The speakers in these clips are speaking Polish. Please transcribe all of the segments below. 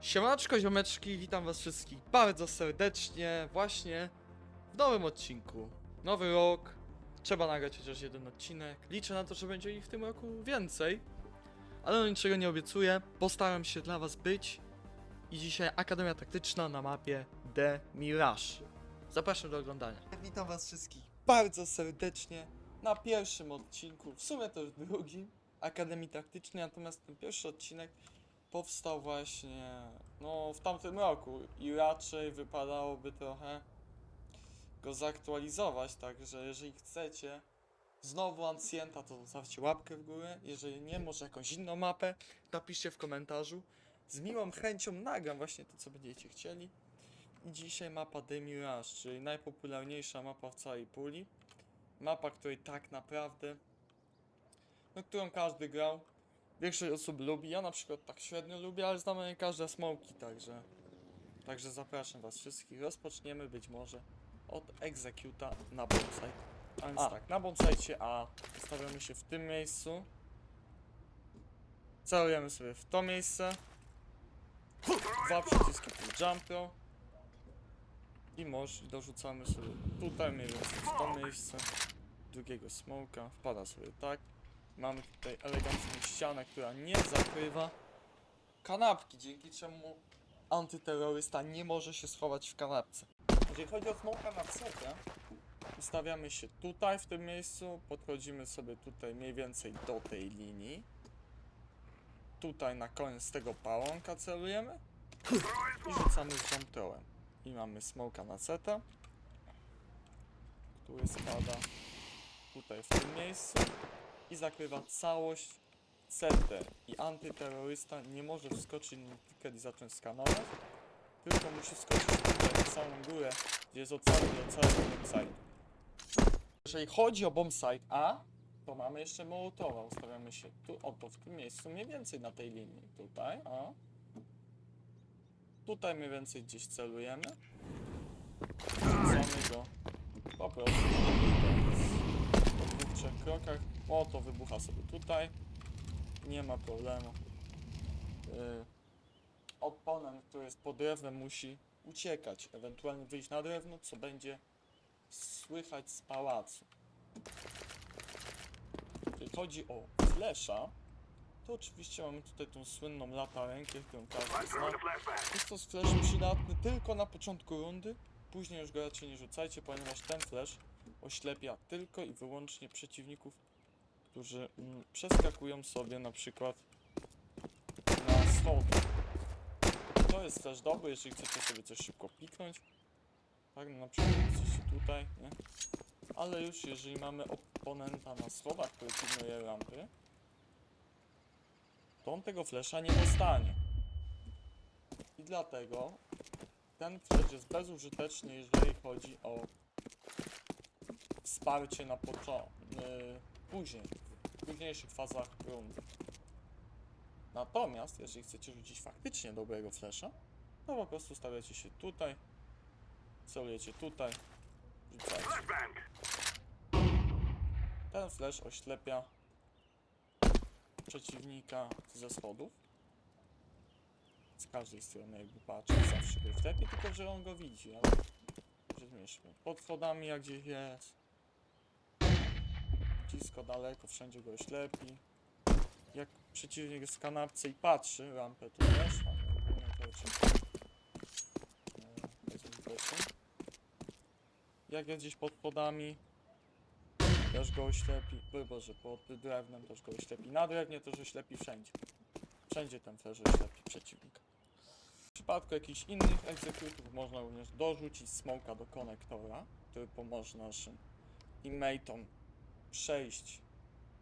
Siemaczko ziomeczki, witam was wszystkich bardzo serdecznie właśnie w nowym odcinku. Nowy rok, trzeba nagrać chociaż jeden odcinek. Liczę na to, że będzie ich w tym roku więcej, ale no niczego nie obiecuję. Postaram się dla was być i dzisiaj Akademia Taktyczna na mapie The Mirage. Zapraszam do oglądania. Witam was wszystkich bardzo serdecznie na pierwszym odcinku, w sumie też drugim Akademii Taktycznej, natomiast ten pierwszy odcinek powstał właśnie no w tamtym roku i raczej wypadałoby trochę go zaktualizować, także jeżeli chcecie znowu Ancienta, to zostawcie łapkę w górę, jeżeli nie, może jakąś inną mapę, napiszcie w komentarzu. Z miłą chęcią nagram właśnie to, co będziecie chcieli. I dzisiaj mapa The Mirage, czyli najpopularniejsza mapa w całej puli. Mapa, której tak naprawdę, no którą każdy grał, Większość osób lubi, ja na przykład tak średnio lubię, ale znamy nie każde smoki, także Także zapraszam was wszystkich, rozpoczniemy być może od Executa na bombsite A więc A. tak, na bombsite A ustawiamy się w tym miejscu. Celujemy sobie w to miejsce. Dwa przyciski tu jump I może dorzucamy sobie tutaj mniej więcej w to miejsce Drugiego smoka, wpada sobie tak Mamy tutaj elegancką ścianę, która nie zakrywa kanapki, dzięki czemu antyterrorysta nie może się schować w kanapce. Jeżeli chodzi o smoka na setę, ustawiamy się tutaj w tym miejscu, podchodzimy sobie tutaj mniej więcej do tej linii. Tutaj na koniec tego pałąka celujemy i rzucamy z throwem. I mamy smoka na setę, który spada tutaj w tym miejscu i zakrywa całość setę i antyterrorysta nie może wskoczyć na ticket i zacząć skanować, tylko musi wskoczyć tutaj na samą górę, gdzie jest ocały i ocały bombsite. Jeżeli chodzi o bombsite A, to mamy jeszcze Mołotowa. Ustawiamy się tu, oto w tym miejscu, mniej więcej na tej linii. Tutaj, a tutaj mniej więcej gdzieś celujemy. Wrzucamy go po prostu trzech krokach. O, to wybucha sobie tutaj. Nie ma problemu. Yy, oponent, który jest pod drewnem, musi uciekać, ewentualnie wyjść na drewno, co będzie słychać z pałacu. Jeżeli chodzi o flesza, to oczywiście mamy tutaj tą słynną latarenkę, którą każdy zna. Jest to flash przydatny tylko na początku rundy, później już go raczej nie rzucajcie, ponieważ ten flash oślepia tylko i wyłącznie przeciwników, którzy mm, przeskakują sobie na przykład na schody. To jest też dobry, jeżeli chcecie sobie coś szybko piknąć. Tak, no na przykład jesteście tutaj, nie? Ale już jeżeli mamy oponenta na schodach, który pilnuje rampy, to on tego flesza nie dostanie. I dlatego ten flash jest bezużyteczny, jeżeli chodzi o wsparcie na początku, później, w późniejszych fazach rundy. Natomiast, jeżeli chcecie rzucić faktycznie dobrego flasha, to po prostu stawiacie się tutaj, celujecie tutaj, rzucacie. Ten flash oślepia przeciwnika ze schodów. Z każdej strony jakby patrzy, zawsze go wtepie, tylko że on go widzi, ale. Pod schodami jak gdzieś jest. Blisko, daleko, wszędzie go oślepi. Jak przeciwnik jest w kanapce i patrzy, rampę tu też, ale to e, proszę. Jak jest gdzieś pod podami, też go oślepi, bo- boże, pod drewnem też go oślepi. Na drewnie też oślepi wszędzie. Wszędzie ten flash oślepi przeciwnika. W przypadku jakichś innych egzekutów można również dorzucić smoka do konektora, który pomoże naszym teammateom przejść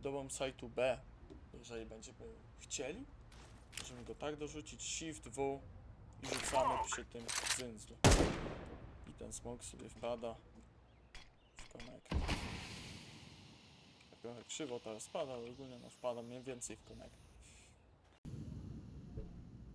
do bombsite'u B, jeżeli będziemy chcieli. Możemy go tak dorzucić, Shift W i rzucamy przy tym zyndzlu. I ten smok sobie wpada w. Tak Trochę krzywo teraz spada, ale ogólnie no wpada mniej więcej w konektor.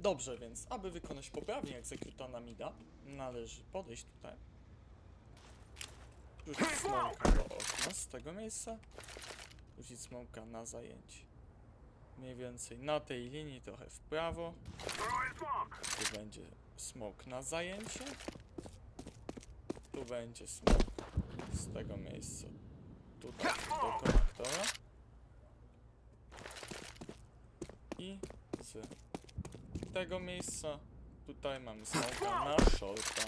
Dobrze, więc aby wykonać poprawnie egzekuta na mida, należy podejść tutaj, rzucić smoka do okna z tego miejsca, rzucić smoka na zajęcie. Mniej więcej na tej linii, trochę w prawo, chyba będzie smok na zajęcie. Tu będzie smok z tego miejsca. Tutaj do konektora. I z tego miejsca tutaj mamy smoka na shorta.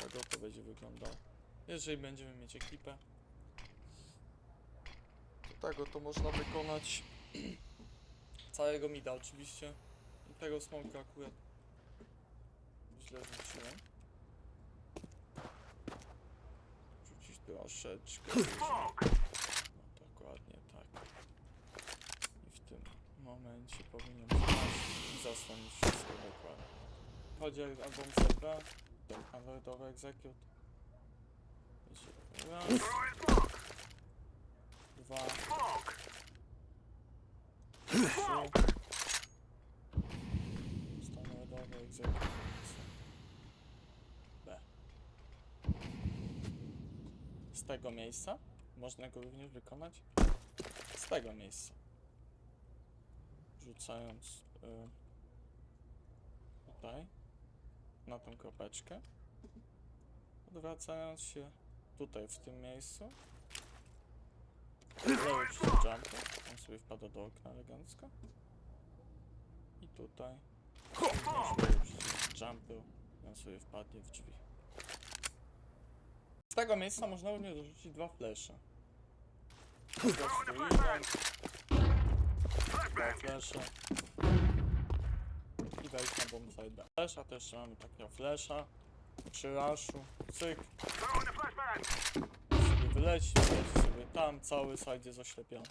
Tak to będzie wyglądało. Jeżeli będziemy mieć ekipę, to tego to można wykonać. Całego mida oczywiście. I tego smoka akurat źle rzuciłem. Rzucić troszeczkę. No dokładnie tak. I w tym momencie powinien i zasłonić wszystko dokładnie. Chodzi o album CP, to underdowy execute. Dwa, trzy. Standardowy. B. Z tego miejsca można go również wykonać z tego miejsca. Rzucając y, tutaj na tą kropeczkę. Odwracając się tutaj w tym miejscu. Lewy przez jumper. On sobie wpada do okna elegancko. I tutaj. przycisk jumper. i On sobie wpadnie w drzwi. Z tego miejsca można również dorzucić dwa flesze. Dwa flesze. I wejść na bombsite B. Flesza też mamy takiego flesza. Przy raszu. Cyk. Sobie wyleci, wyleci sobie tam, cały side jest oślepiony.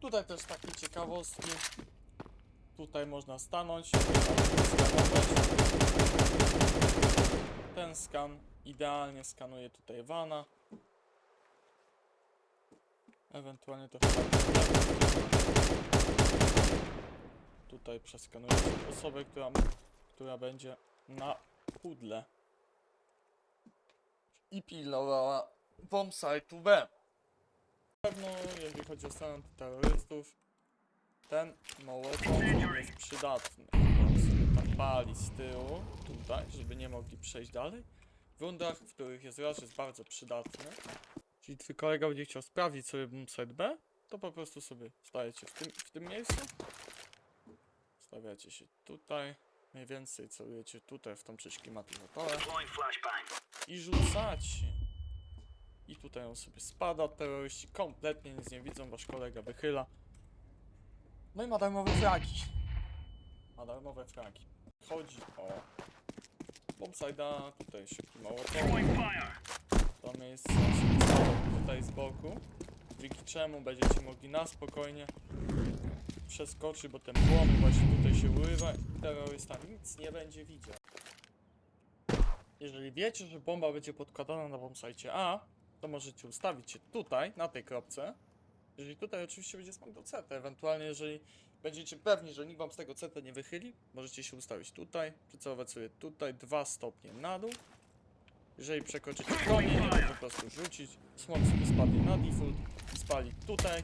Tutaj też takie ciekawostki. Tutaj można stanąć. Ten skan idealnie skanuje tutaj wana. Ewentualnie to Tutaj przeskanuję osobę, która, która będzie na pudle. I pilnowała bombsite'u B. Na pewno, jeżeli chodzi o stan terrorystów, ten mołotow jest przydatny. On tam pali z tyłu, tutaj, żeby nie mogli przejść dalej. W rundach, w których jest rush, jest bardzo przydatny. Jeśli twój kolega będzie chciał sprawdzić sobie bombsite B, to po prostu sobie stajecie w tym, w tym miejscu. Stawiacie się tutaj. Mniej więcej celujecie tutaj w tą część klimatyzatora. I rzucacie. I tutaj on sobie spada. Terroryści kompletnie nic nie widzą. Wasz kolega wychyla. No i ma darmowe fragi. Ma darmowe fragi. Chodzi o bombside'a. Tutaj szybki małotow. To miejsce tutaj z boku. Dzięki czemu będziecie mogli na spokojnie przeskoczyć, bo ten płomień właśnie tutaj się urywa i terrorysta nic nie będzie widział. Jeżeli wiecie, że bomba będzie podkładana na bombsite A, to możecie ustawić się tutaj, na tej kropce. Jeżeli tutaj oczywiście będzie smok do CT, ewentualnie jeżeli będziecie pewni, że nikt wam z tego CT nie wychyli, możecie się ustawić tutaj, przycelować sobie tutaj, dwa stopnie na dół. Jeżeli przekroczycie promień, to po prostu rzucić, smok sobie spadnie na default spali tutaj,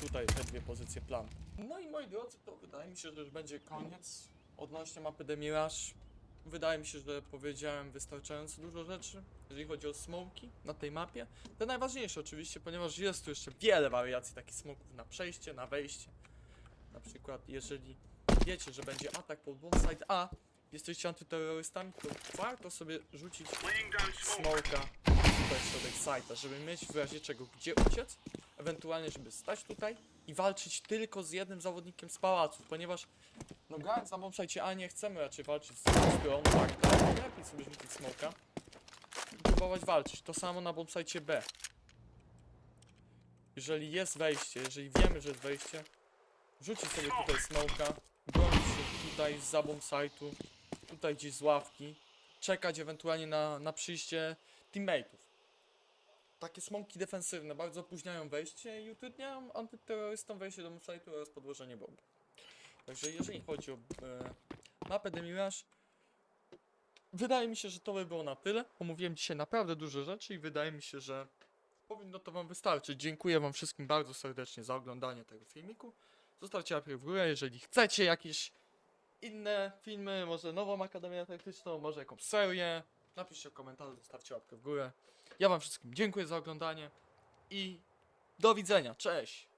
tutaj te dwie pozycje plan. No i moi drodzy, to wydaje mi się, że już będzie koniec odnośnie mapy The Mirage. Wydaje mi się, że powiedziałem wystarczająco dużo rzeczy, jeżeli chodzi o smoki na tej mapie. Te najważniejsze oczywiście, ponieważ jest tu jeszcze wiele wariacji takich smoków na przejście, na wejście. Na przykład jeżeli wiecie, że będzie atak pod bombsite A, jesteście antyterrorystami, to warto sobie rzucić smoka tutaj w środek site'a, żeby mieć w razie czego gdzie uciec, ewentualnie żeby stać tutaj i walczyć tylko z jednym zawodnikiem z pałacu, ponieważ no grając na bombsite A nie chcemy raczej walczyć z którą, tak, to lepiej sobie rzucić smoka i próbować walczyć. To samo na bombsite B. Jeżeli jest wejście, jeżeli wiemy, że jest wejście, rzucić sobie tutaj smoka, bronić się tutaj z bombsite'u, tutaj gdzieś z ławki, czekać ewentualnie na, na przyjście teammateów takie smoki defensywne bardzo opóźniają wejście i utrudniają antyterrorystom wejście do site'u oraz podłożenie bomb. Także jeżeli chodzi o e, mapę The Mirage, wydaje mi się, że to by było na tyle. Omówiłem dzisiaj naprawdę dużo rzeczy i wydaje mi się, że powinno to Wam wystarczyć. Dziękuję Wam wszystkim bardzo serdecznie za oglądanie tego filmiku. Zostawcie łapkę w górę, jeżeli chcecie jakieś inne filmy, może nową Akademię Taktyczną, może jakąś serię. Napiszcie w komentarzu, zostawcie łapkę w górę. Ja wam wszystkim dziękuję za oglądanie i do widzenia. Cześć!